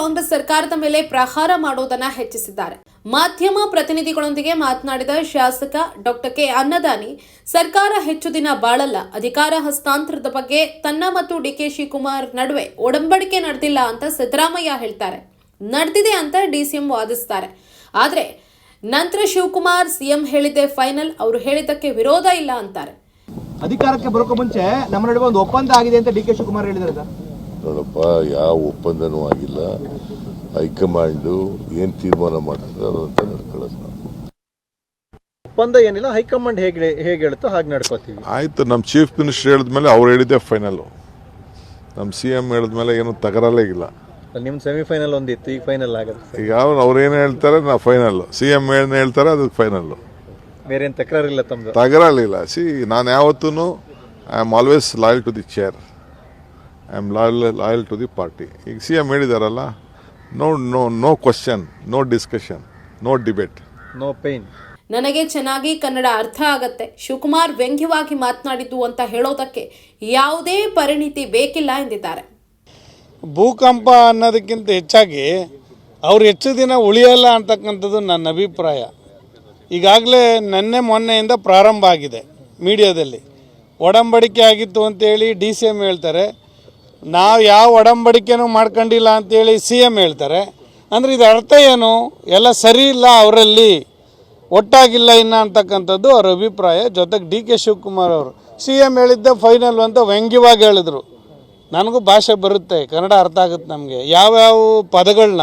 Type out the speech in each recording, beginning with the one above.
ಕಾಂಗ್ರೆಸ್ ಸರ್ಕಾರದ ಮೇಲೆ ಪ್ರಹಾರ ಮಾಡೋದನ್ನ ಹೆಚ್ಚಿಸಿದ್ದಾರೆ ಮಾಧ್ಯಮ ಪ್ರತಿನಿಧಿಗಳೊಂದಿಗೆ ಮಾತನಾಡಿದ ಶಾಸಕ ಡಾಕ್ಟರ್ ಕೆ ಅನ್ನದಾನಿ ಸರ್ಕಾರ ಹೆಚ್ಚು ದಿನ ಬಾಳಲ್ಲ ಅಧಿಕಾರ ಹಸ್ತಾಂತರದ ಬಗ್ಗೆ ತನ್ನ ಮತ್ತು ಡಿ ಕೆ ಶಿವಕುಮಾರ್ ನಡುವೆ ಒಡಂಬಡಿಕೆ ನಡೆದಿಲ್ಲ ಅಂತ ಸಿದ್ದರಾಮಯ್ಯ ಹೇಳ್ತಾರೆ ನಡೆದಿದೆ ಅಂತ ಡಿಸಿಎಂ ವಾದಿಸ್ತಾರೆ ಆದರೆ ನಂತರ ಶಿವಕುಮಾರ್ ಸಿಎಂ ಹೇಳಿದ್ದೆ ಫೈನಲ್ ಅವರು ಹೇಳಿದ್ದಕ್ಕೆ ವಿರೋಧ ಇಲ್ಲ ಅಂತಾರೆ ಅಧಿಕಾರಕ್ಕೆ ಬರೋಕೆ ಮುಂಚೆ ನಮ್ಮ ನಡುವೆ ಒಂದು ಒಪ್ಪಂದ ಆಗಿದೆ ಅಂತ ಡಿ ಕೆ ಶಿವಕುಮಾರ್ ಸರ್ ನೋಡಪ್ಪ ಯಾವ ಒಪ್ಪಂದನೂ ಆಗಿಲ್ಲ ಹೈಕಮಾಂಡು ಏನು ತೀರ್ಮಾನ ಮಾಡ್ತಾರೆ ಅಂತ ನಡ್ಕೊಳ್ಳೋದು ನಾವು ಒಪ್ಪಂದ ಏನಿಲ್ಲ ಹೈಕಮಾಂಡ್ ಹೇಗೆ ಹೇಗೆ ಹೇಳುತ್ತೋ ಹಾಗೆ ನಡ್ಕೋತೀವಿ ಆಯ್ತು ನಮ್ಮ ಚೀಫ್ ಮಿನಿಸ್ಟರ್ ಮೇಲೆ ಅವ್ರು ಹೇಳಿದ್ದೆ ಫೈನಲ್ ನಮ್ಮ ಸಿ ಎಮ್ ಹೇಳಿದ್ಮೇಲೆ ಏನು ತಗರಲ್ಲೇ ಇಲ್ಲ ನಿಮ್ಮ ಸೆಮಿಫೈನಲ್ ಒಂದಿತ್ತು ಈಗ ಫೈನಲ್ ಆಗುತ್ತೆ ಈಗ ಅವ್ರು ಏನು ಹೇಳ್ತಾರೆ ನಾ ಫೈನಲ್ ಸಿ ಎಮ್ ಏನು ಹೇಳ್ತಾರೆ ಅದಕ್ಕೆ ಫೈನಲ್ ಬೇರೆ ಏನು ತಕರಾರಿಲ್ಲ ತಮ್ಮದು ತಗರಲಿಲ್ಲ ಸಿ ನಾನು ಯಾವತ್ತೂ I am always loyal to the chair I am loyal loyal to the party ಈಗ C M ಹೇಳಿದಾರಲ್ಲ no no no question no discussion no debate no pain ನನಗೆ ಚೆನ್ನಾಗಿ ಕನ್ನಡ ಅರ್ಥ ಆಗತ್ತೆ ಶಿವಕುಮಾರ್ ವ್ಯಂಗ್ಯವಾಗಿ ಮಾತನಾಡಿದ್ದು ಅಂತ ಹೇಳೋದಕ್ಕೆ ಯಾವುದೇ ಪರಿಣಿತಿ ಬೇಕಿಲ್ಲ ಎಂದಿದ್ದಾರೆ ಭೂಕಂಪ ಅನ್ನೋದಕ್ಕಿಂತ ಹೆಚ್ಚಾಗಿ ಅವ್ರು ಹೆಚ್ಚು ದಿನ ಉಳಿಯಲ್ಲ ಅಂತಕ್ಕಂಥದ್ದು ನನ್ನ ಅಭಿಪ್ರಾಯ ಈಗಾಗಲೇ ನನ್ನ ಮೊನ್ನೆಯಿಂದ ಪ್ರಾರಂಭ ಆಗಿದೆ ಮೀಡಿಯಾದಲ್ಲಿ ಒಡಂಬಡಿಕೆ ಆಗಿತ್ತು ಅಂತೇಳಿ ಡಿ ಸಿ ಎಮ್ ಹೇಳ್ತಾರೆ ನಾವು ಯಾವ ಒಡಂಬಡಿಕೆನೂ ಮಾಡ್ಕೊಂಡಿಲ್ಲ ಅಂತೇಳಿ ಸಿ ಎಮ್ ಹೇಳ್ತಾರೆ ಅಂದರೆ ಇದು ಅರ್ಥ ಏನು ಎಲ್ಲ ಸರಿ ಇಲ್ಲ ಅವರಲ್ಲಿ ಒಟ್ಟಾಗಿಲ್ಲ ಇನ್ನು ಅಂತಕ್ಕಂಥದ್ದು ಅವ್ರ ಅಭಿಪ್ರಾಯ ಜೊತೆಗೆ ಡಿ ಕೆ ಶಿವಕುಮಾರ್ ಅವರು ಸಿ ಎಮ್ ಹೇಳಿದ್ದೆ ಫೈನಲ್ ಅಂತ ವ್ಯಂಗ್ಯವಾಗಿ ಹೇಳಿದ್ರು ನನಗೂ ಭಾಷೆ ಬರುತ್ತೆ ಕನ್ನಡ ಅರ್ಥ ಆಗುತ್ತೆ ನಮಗೆ ಯಾವ್ಯಾವ ಪದಗಳನ್ನ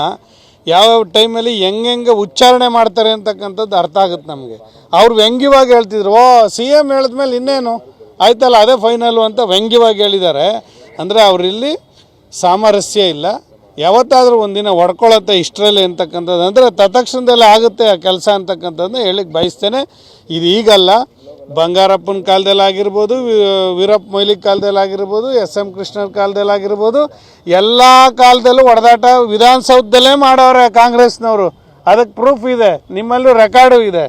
ಯಾವ್ಯಾವ ಟೈಮಲ್ಲಿ ಹೆಂಗೆಂಗೆ ಉಚ್ಚಾರಣೆ ಮಾಡ್ತಾರೆ ಅಂತಕ್ಕಂಥದ್ದು ಅರ್ಥ ಆಗುತ್ತೆ ನಮಗೆ ಅವ್ರು ವ್ಯಂಗ್ಯವಾಗಿ ಹೇಳ್ತಿದ್ರು ಓ ಸಿ ಎಮ್ ಹೇಳಿದ್ಮೇಲೆ ಇನ್ನೇನು ಆಯ್ತಲ್ಲ ಅದೇ ಫೈನಲ್ ಅಂತ ವ್ಯಂಗ್ಯವಾಗಿ ಹೇಳಿದ್ದಾರೆ ಅಂದರೆ ಅವರಿಲ್ಲಿ ಸಾಮರಸ್ಯ ಇಲ್ಲ ಯಾವತ್ತಾದರೂ ಒಂದಿನ ಹೊಡ್ಕೊಳ್ಳುತ್ತೆ ಇಷ್ಟರಲ್ಲಿ ಅಂತಕ್ಕಂಥದ್ದು ಅಂದರೆ ತತ್ಕ್ಷಣದಲ್ಲಿ ಆಗುತ್ತೆ ಆ ಕೆಲಸ ಅಂತಕ್ಕಂಥದ್ದನ್ನ ಹೇಳಿಕ್ಕೆ ಬಯಸ್ತೇನೆ ಇದು ಈಗಲ್ಲ ಬಂಗಾರಪ್ಪನ ಕಾಲದಲ್ಲಿ ಆಗಿರ್ಬೋದು ವೀರಪ್ಪ ಮೊಯ್ಲಿ ಕಾಲದಲ್ಲಿ ಆಗಿರ್ಬೋದು ಎಸ್ ಎಂ ಕೃಷ್ಣನ ಕಾಲದಲ್ಲಿ ಆಗಿರ್ಬೋದು ಎಲ್ಲ ಕಾಲದಲ್ಲೂ ಹೊಡೆದಾಟ ವಿಧಾನಸೌಧದಲ್ಲೇ ಮಾಡೋರೆ ಕಾಂಗ್ರೆಸ್ನವರು ಅದಕ್ಕೆ ಪ್ರೂಫ್ ಇದೆ ನಿಮ್ಮಲ್ಲೂ ರೆಕಾರ್ಡು ಇದೆ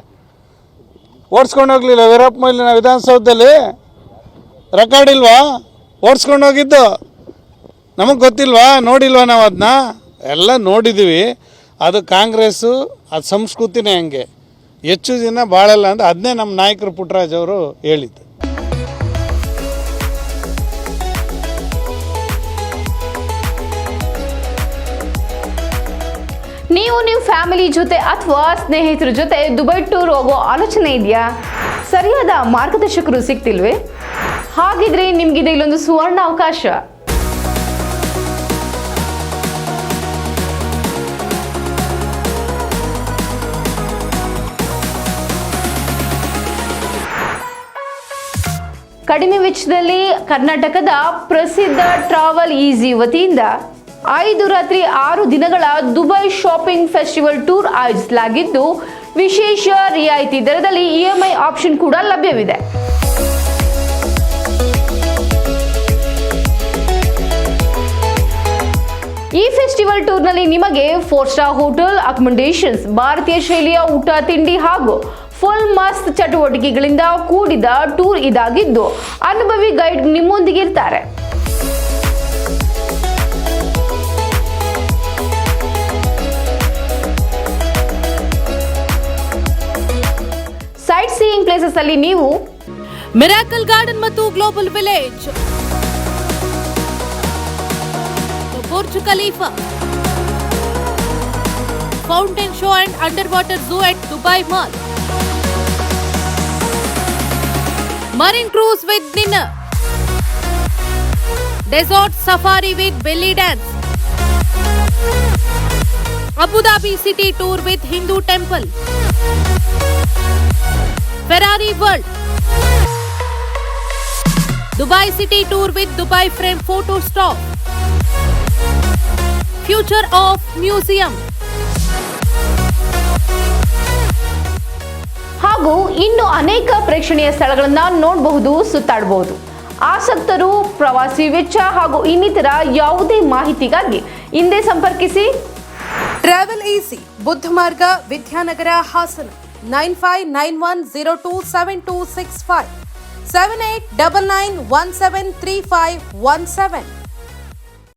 ಓಡಿಸ್ಕೊಂಡು ಹೋಗ್ಲಿಲ್ಲ ವೀರಪ್ಪ ಮೊಯ್ಲಿನ ವಿಧಾನಸೌಧದಲ್ಲಿ ರೆಕಾರ್ಡ್ ಇಲ್ವಾ ಓಡಿಸ್ಕೊಂಡು ಹೋಗಿದ್ದು ನಮಗೆ ಗೊತ್ತಿಲ್ವಾ ನೋಡಿಲ್ವಾ ನಾವು ಅದನ್ನ ಎಲ್ಲ ನೋಡಿದ್ದೀವಿ ಅದು ಕಾಂಗ್ರೆಸ್ಸು ಅದು ಸಂಸ್ಕೃತಿನೇ ಹಂಗೆ ಹೆಚ್ಚು ದಿನ ಬಾಳಲ್ಲ ಅಂತ ಅದನ್ನೇ ನಮ್ಮ ನಾಯಕರು ಪುಟ್ಟರಾಜ್ ಅವರು ಹೇಳಿದ್ದು ನೀವು ನಿಮ್ಮ ಫ್ಯಾಮಿಲಿ ಜೊತೆ ಅಥವಾ ಸ್ನೇಹಿತರ ಜೊತೆ ದುಬೈ ಟೂರ್ ಹೋಗೋ ಆಲೋಚನೆ ಇದೆಯಾ ಸರಿಯಾದ ಮಾರ್ಗದರ್ಶಕರು ಸಿಗ್ತಿಲ್ವೇ ಹಾಗಿದ್ರೆ ನಿಮ್ಗಿದೆ ಇಲ್ಲೊಂದು ಸುವರ್ಣ ಅವಕಾಶ ಕಡಿಮೆ ವೆಚ್ಚದಲ್ಲಿ ಕರ್ನಾಟಕದ ಪ್ರಸಿದ್ಧ ಟ್ರಾವೆಲ್ ಈಸಿ ವತಿಯಿಂದ ಐದು ರಾತ್ರಿ ಆರು ದಿನಗಳ ದುಬೈ ಶಾಪಿಂಗ್ ಫೆಸ್ಟಿವಲ್ ಟೂರ್ ಆಯೋಜಿಸಲಾಗಿದ್ದು ವಿಶೇಷ ರಿಯಾಯಿತಿ ದರದಲ್ಲಿ ಇಎಂಐ ಆಪ್ಷನ್ ಕೂಡ ಲಭ್ಯವಿದೆ ಈ ಫೆಸ್ಟಿವಲ್ ಟೂರ್ನಲ್ಲಿ ನಿಮಗೆ ಫೋರ್ ಸ್ಟಾರ್ ಹೋಟೆಲ್ ಅಕೊಮಡೇಷನ್ಸ್ ಭಾರತೀಯ ಶೈಲಿಯ ಊಟ ತಿಂಡಿ ಹಾಗೂ ಫುಲ್ ಮಸ್ತ್ ಚಟುವಟಿಕೆಗಳಿಂದ ಕೂಡಿದ ಟೂರ್ ಇದಾಗಿದ್ದು ಅನುಭವಿ ಗೈಡ್ ನಿಮ್ಮೊಂದಿಗೆ ಇರ್ತಾರೆ ಸೈಟ್ ಸೀಯಿಂಗ್ ಪ್ಲೇಸಸ್ ಅಲ್ಲಿ ನೀವು ಮಿರಾಕಲ್ ಗಾರ್ಡನ್ ಮತ್ತು global village Burj Khalifa. Fountain show and underwater zoo at Dubai Mall. Marine cruise with dinner. Desert safari with belly dance. Abu Dhabi city tour with Hindu temple. Ferrari World. Dubai city tour with Dubai frame photo stop. Future of museum ಹಾಗೂ ಇನ್ನು ಅನೇಕ ಪ್ರೇಕ್ಷಣೀಯ ಸ್ಥಳಗಳನ್ನು ನೋಡಬಹುದು ಸುತ್ತಾಡಬಹುದು ಆಸಕ್ತರು ಪ್ರವಾಸಿ ವೆಚ್ಚ ಹಾಗೂ ಇನ್ನಿತರ ಯಾವುದೇ ಮಾಹಿತಿಗಾಗಿ ಹಿಂದೆ ಸಂಪರ್ಕಿಸಿ travel easy Buddha Marga Vidyanagara Hassan nine five nine one zero two seven two six five seven eight double nine one seven three five one seven